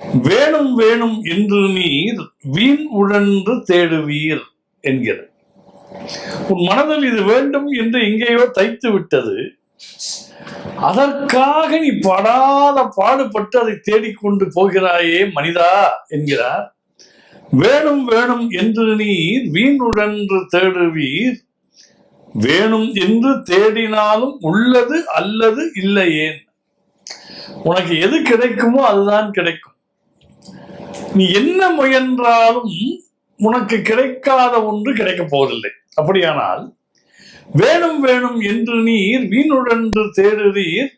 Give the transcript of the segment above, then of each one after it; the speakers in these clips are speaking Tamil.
வேணும் வேணும் என்று நீர் வீண் உழன்று தேடுவீர் என்கிற உன் மனதில் இது வேண்டும் என்று எங்கேயோ தைத்து விட்டது. அதற்காக நீ படாத பாடுபட்டு அதை தேடிக்கொண்டு போகிறாயே மனிதா என்கிறார். வேணும் வேணும் என்று நீர் வீண் தேடுவீர். வேணும் என்று தேடினாலும் உள்ளது அல்லது இல்லையேன். உனக்கு எது கிடைக்குமோ அதுதான் கிடைக்கும். நீ என்ன முயன்றாலும் உனக்கு கிடைக்காத ஒன்று கிடைக்கப் போவதில்லை. அப்படியானால் வேணும் வேணும் என்று நீர் வீணுடன்று தேடுறீர்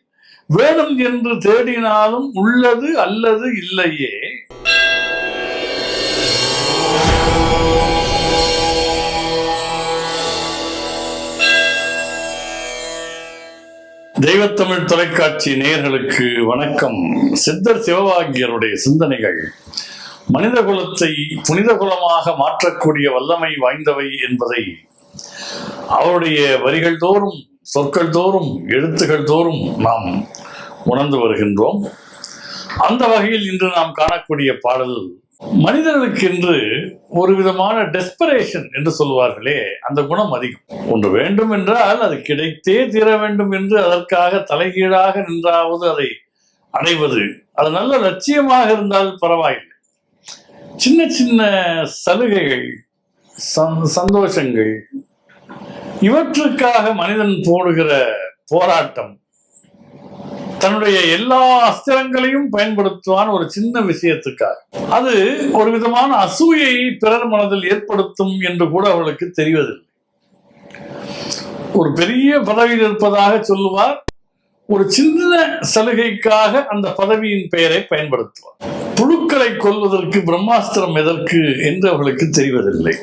வேணும் என்று தேடினாலும் உள்ளது அல்லது இல்லையே. தெய்வத்தமிழ் தொலைக்காட்சி நேயர்களுக்கு வணக்கம். சித்தர் சிவபாகியருடைய சிந்தனைகள். மனித குலத்தை புனித குலமாக மாற்றக்கூடிய வல்லமை வாய்ந்தவை என்பதை அவருடைய வரிகள் தோறும் சொற்கள் தோறும் எழுத்துகள் தோறும் நாம் உணர்ந்து வருகின்றோம். அந்த வகையில் இன்று நாம் காணக்கூடிய பாடல் மனிதர்களுக்கென்று ஒரு விதமான டெஸ்பரேஷன் என்று சொல்வார்களே அந்த குணம் அதிகம். ஒன்று வேண்டும் என்றால் அது கிடைத்தே தீர வேண்டும் என்று அதற்காக தலைகீழாக நின்றாவது அதை அடைவது அது நல்ல லட்சியமாக இருந்தால் பரவாயில்லை. சின்ன சின்ன சலுகைகள் சந்தோஷங்கள் இவற்றுக்காக மனிதன் போடுகிற போராட்டம் தன்னுடைய எல்லா அஸ்திரங்களையும் பயன்படுத்துவான் ஒரு சின்ன விஷயத்துக்காக. அது ஒரு விதமான அசூயை பிறர் மனதில் ஏற்படுத்தும் என்று கூட அவளுக்கு தெரிவதில்லை. ஒரு பெரிய பதவியில் இருப்பதாக சொல்லுவார் ஒரு சின்ன சலுகைக்காக அந்த பதவியின் பெயரை பயன்படுத்துவார். மனிதர்களை கொள்வதற்கு பிரம்மாஸ்திரம் எதற்கு என்று அவர்களுக்கு தெரிவதில்லை.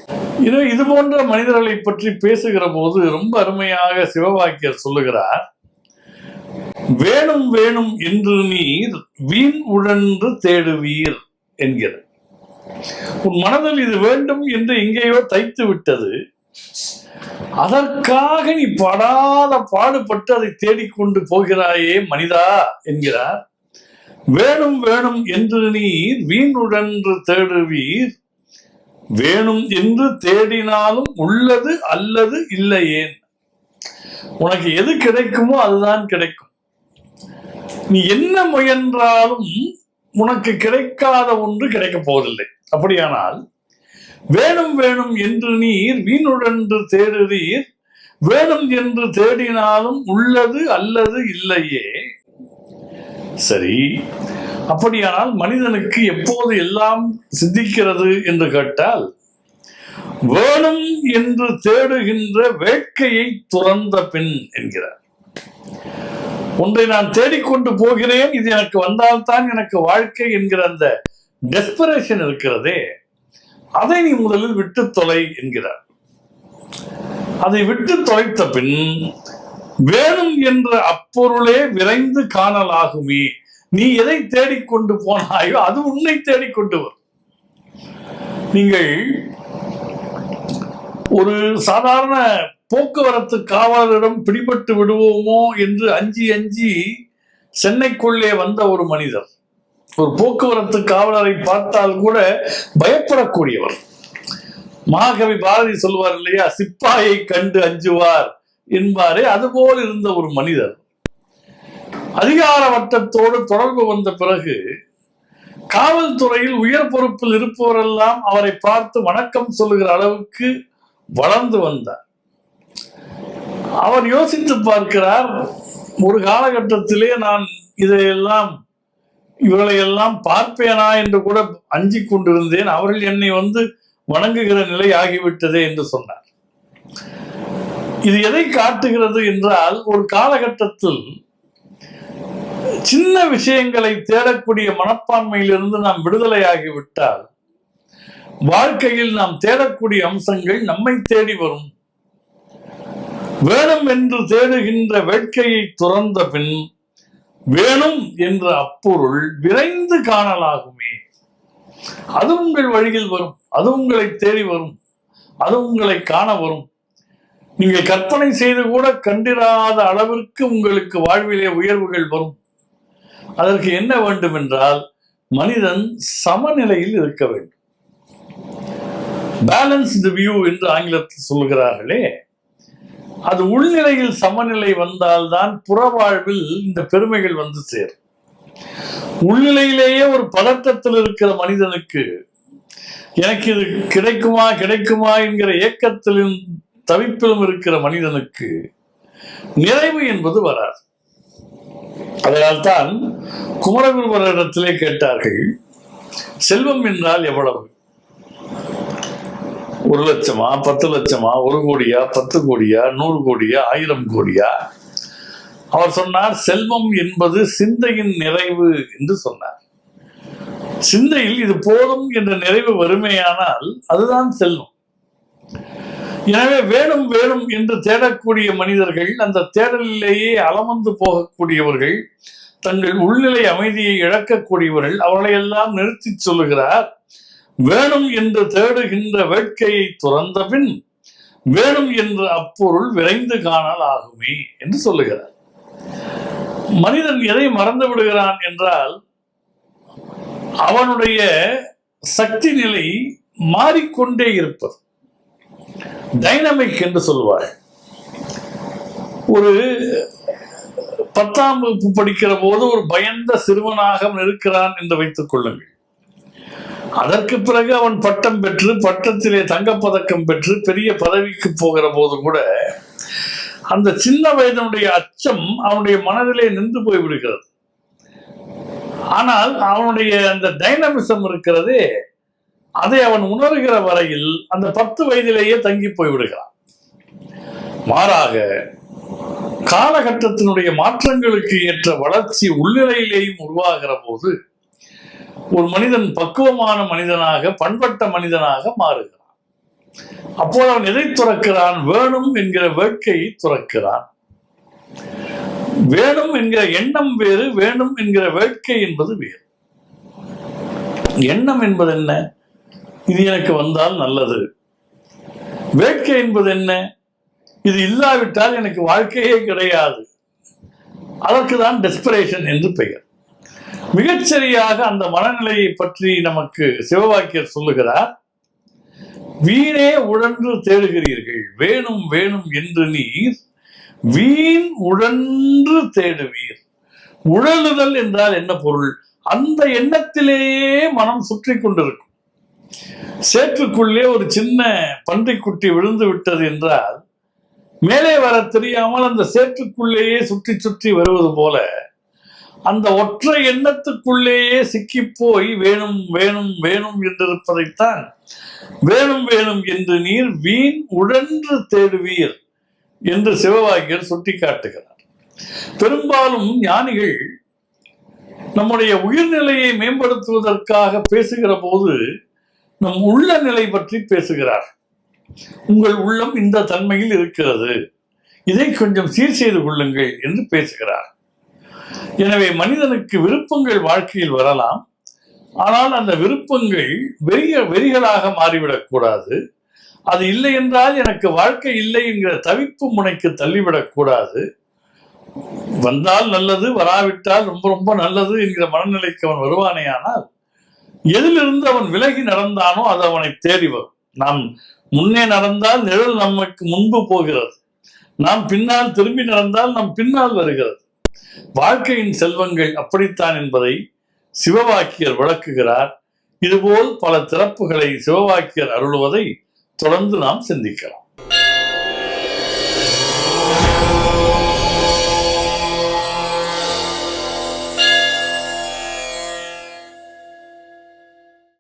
இது இது போன்ற மனிதர்களை பற்றி பேசுகிற போது ரொம்ப அருமையாக சிவவாக்கியர் சொல்லுகிறார் வேணும் வேணும் என்று நீர் வீண் உழன்று தேடுவீர் என்கிற உன் மனதில் இது வேண்டும் என்று எங்கேயோ தைத்து விட்டது. அதற்காக நீ படாத பாடுபட்டு அதை தேடிக்கொண்டு போகிறாயே மனிதா என்கிறார். வேணும் வேணும் என்று நீர் வீணுடன்று தேடுவீர். வேணும் என்று தேடினாலும் உள்ளது அல்லது இல்லையேன். உனக்கு எது கிடைக்குமோ அதுதான் கிடைக்கும். நீ என்ன முயன்றாலும் உனக்கு கிடைக்காத ஒன்று கிடைக்கப் போவதில்லை. அப்படியானால் வேணும் வேணும் என்று நீர் வீணுடன்று தேடுவீர். வேணும் என்று தேடினாலும் உள்ளது அல்லது இல்லையே. சரி. அப்படியானால் மனிதனுக்கு எப்போது எல்லாம் சித்திக்கிறது என்று கேட்டால் வேணும் என்று தேடுகின்ற வேட்கையை துறந்த பின் என்கிறார். ஒன்றை நான் தேடிக்கொண்டு போகிறேன் இது எனக்கு வந்தால்தான் எனக்கு வாழ்க்கை என்கிற அந்த டெஸ்பரேஷன் இருக்கிறதே. அதை நீ முதலில் விட்டு தொலை என்கிறார். அதை விட்டு தொலைத்த பின் வேணும் என்ற அப்பொருளே விரைந்து காணலாகுமே. நீ எதை தேடிக்கொண்டு போனாயோ அது உன்னை தேடிக்கொண்டு வரும். நீங்கள் ஒரு சாதாரண போக்குவரத்து காவலரிடம் பிடிபட்டு விடுவோமோ என்று அஞ்சி அஞ்சி சென்னைக்குள்ளே வந்த ஒரு மனிதர் ஒரு போக்குவரத்து காவலரை பார்த்தால் கூட பயப்படக்கூடியவர். மகாகவி பாரதி சொல்வார் இல்லையா சிப்பாயை கண்டு அஞ்சுவார் என்பாரே அதுபோல் இருந்த ஒரு மனிதர். அதிகார வட்டத்தோடு தொடர்பு வந்த பிறகு காவல்துறையில் உயர் பொறுப்பில் இருப்பவரெல்லாம் அவரை பார்த்து வணக்கம் சொல்லுகிற அளவுக்கு வளர்ந்து வந்தார். அவர் யோசித்து பார்க்கிறார் ஒரு காலகட்டத்திலே நான் இதையெல்லாம் இவர்களை எல்லாம் பார்ப்பேனா? என்று கூட அஞ்சி கொண்டிருந்தேன். அவர்கள் என்னை வந்து வணங்குகிற நிலை ஆகிவிட்டதே என்று சொன்னார். இது எதை காட்டுகிறது என்றால் ஒரு காலகட்டத்தில் சின்ன விஷயங்களை தேடக்கூடிய மனப்பான்மையிலிருந்து நாம் விடுதலையாகிவிட்டால் வாழ்க்கையில் நாம் தேடக்கூடிய அம்சங்கள் நம்மை தேடி வரும். வேணும் என்று தேடுகின்ற வேட்கையை துறந்த பின் வேணும் என்ற அப்பொருள் விரைந்து காணலாகுமே. அது உங்கள் வழியில் வரும் அது உங்களை தேடி வரும் அது உங்களை காண வரும். நீங்கள் கற்பனை செய்து கூட கண்டிராத அளவிற்கு உங்களுக்கு வாழ்விலே உயர்வுகள் வரும். அதற்கு என்ன வேண்டும் என்றால் மனிதன் சமநிலையில் இருக்க வேண்டும். பேலன்ஸ்டு வியூ என்று ஆங்கிலத்தில் சொல்கிறார்களே அது உள்நிலையில் சமநிலை வந்தால்தான் புறவாழ்வில் இந்த பெருமைகள் வந்து சேரும். உள்நிலையிலேயே ஒரு பதட்டத்தில் இருக்கிற மனிதனுக்கு எனக்கு இது கிடைக்குமா கிடைக்குமா என்கிற ஏக்கத்திலும் தவிப்பிலும் இருக்கிற மனிதனுக்கு நிறைவு என்பது வராது. அதனால்தான் குமரகுருவரிடத்திலே கேட்டார்கள் செல்வம் என்றால் எவ்வளவு? ஒரு லட்சமா பத்து லட்சமா ஒரு கோடியா பத்து கோடியா நூறு கோடியா ஆயிரம் கோடியா? அவர் சொன்னார் செல்வம் என்பது சிந்தையின் நிறைவு என்று சொன்னார். சிந்தையில் இது போதும் என்ற நிறைவு வறுமையானால் அதுதான் செல்வம். எனவே வேணும் வேணும் என்று தேடக்கூடிய மனிதர்கள் அந்த தேடலிலேயே அலமந்து போகக்கூடியவர்கள் தங்கள் உள்நிலை அமைதியை இழக்கக்கூடியவர்கள் அவர்களை எல்லாம் நிறுத்தி சொல்லுகிறார். வேணும் என்று தேடுகின்ற வேட்கையை துறந்த பின் வேணும் என்று அப்பொருள் விரைந்து காணல் ஆகுமே என்று சொல்லுகிறார். மனிதன் எதை மறந்து விடுகிறான் என்றால் அவனுடைய சக்தி நிலை மாறிக்கொண்டே இருப்பது. டைனமிக் என்று சொல்லுவார் ஒரு பத்தாம் வகுப்பு படிக்கிற போது ஒரு பயந்த சிறுவனாக இருக்கிறான் என்று வைத்துக் கொள்ளுங்கள். அதற்கு பிறகு அவன் பட்டம் பெற்று பட்டத்திலே தங்கப்பதக்கம் பெற்று பெரிய பதவிக்கு போகிற போது கூட அந்த சின்ன வயதனுடைய அச்சம் அவனுடைய மனதிலே நின்று போய் விடுகிறது. ஆனால் அவனுடைய அந்த டைனமிசம் இருக்கிறதே அதை அவன் உணர்கிற வரையில் அந்த பத்து வயதிலேயே தங்கி போய் விடுகிறான். மாறாக காலகட்டத்தினுடைய மாற்றங்களுக்கு ஏற்ற வளர்ச்சி உள்நிலையிலேயும் உருவாகிற போது ஒரு மனிதன் பக்குவமான மனிதனாக பண்பட்ட மனிதனாக மாறுகிறான். அப்போது அவன் எதை துறக்கிறான்? வேணும் என்கிற வேட்கையை துறக்கிறான். வேணும் என்கிற எண்ணம் வேறு வேணும் என்கிற வேட்கை என்பது வேறு. எண்ணம் என்பது என்ன? இது எனக்கு வந்தால் நல்லது. வேட்கை என்பது என்ன? இது இல்லாவிட்டால் எனக்கு வாழ்க்கையே கிடையாது. அதற்கு தான் டெஸ்பிரேஷன் என்று பெயர். மிகச்சரியாக அந்த மனநிலையை பற்றி நமக்கு சிவவாக்கியர் சொல்லுகிறார். வீணே உழன்று தேடுகிறீர்கள். வேணும் வேணும் என்று நீர் வீண் உழன்று தேடுவீர். உழலுதல் என்றால் என்ன பொருள்? அந்த எண்ணத்திலேயே மனம் சுற்றி கொண்டிருக்கும். சேற்றுக்குள்ளே ஒரு சின்ன பன்றிக்குட்டி விழுந்து விட்டது என்றால் மேலே வர தெரியாமல் அந்த சேற்றுக்குள்ளேயே சுற்றி சுற்றி வருவது போல அந்த ஒற்றை எண்ணத்துக்குள்ளேயே சிக்கிப்போய் வேணும் வேணும் வேணும் என்றிருப்பதைத்தான் வேணும் வேணும் என்று நீர் வீண் உழன்று தேடுவீர் என்று சிவவாக்கியர் சுட்டிக்காட்டுகிறார். பெரும்பாலும் ஞானிகள் நம்முடைய உயிர்நிலையை மேம்படுத்துவதற்காக பேசுகிற போது நம் உள்ள நிலை பற்றி பேசுகிறார். உங்கள் உள்ளம் இந்த தன்மையில் இருக்கிறது. இதை கொஞ்சம் சீர் செய்து கொள்ளுங்கள் என்று பேசுகிறார். எனவே மனிதனுக்கு விருப்பங்கள் வாழ்க்கையில் வரலாம். ஆனால் அந்த விருப்பங்கள் வெறிய வெறிகளாக மாறிவிடக்கூடாது அது இல்லை என்றால் எனக்கு வாழ்க்கை இல்லை என்கிற தவிப்பு முனைக்கு தள்ளிவிடக்கூடாது வந்தால் நல்லது வராவிட்டால் ரொம்ப ரொம்ப நல்லது என்கிற மனநிலைக்கு அவன் வருவானே ஆனால் எதிலிருந்து அவன் விலகி நடந்தானோ அது அவனை தேடி வரும். நாம் முன்னே நடந்தால் நிழல் நமக்கு முன்பு போகிறது. நாம் பின்னால் திரும்பி நடந்தால் நம் பின்னால் வருகிறது. வாழ்க்கையின் செல்வங்கள் அப்படித்தான் என்பதை சிவவாக்கியர் விளக்குகிறார். இதுபோல் பல திறப்புகளை சிவவாக்கியர் அருளுவதை தொடர்ந்து நாம் சிந்திக்கலாம்.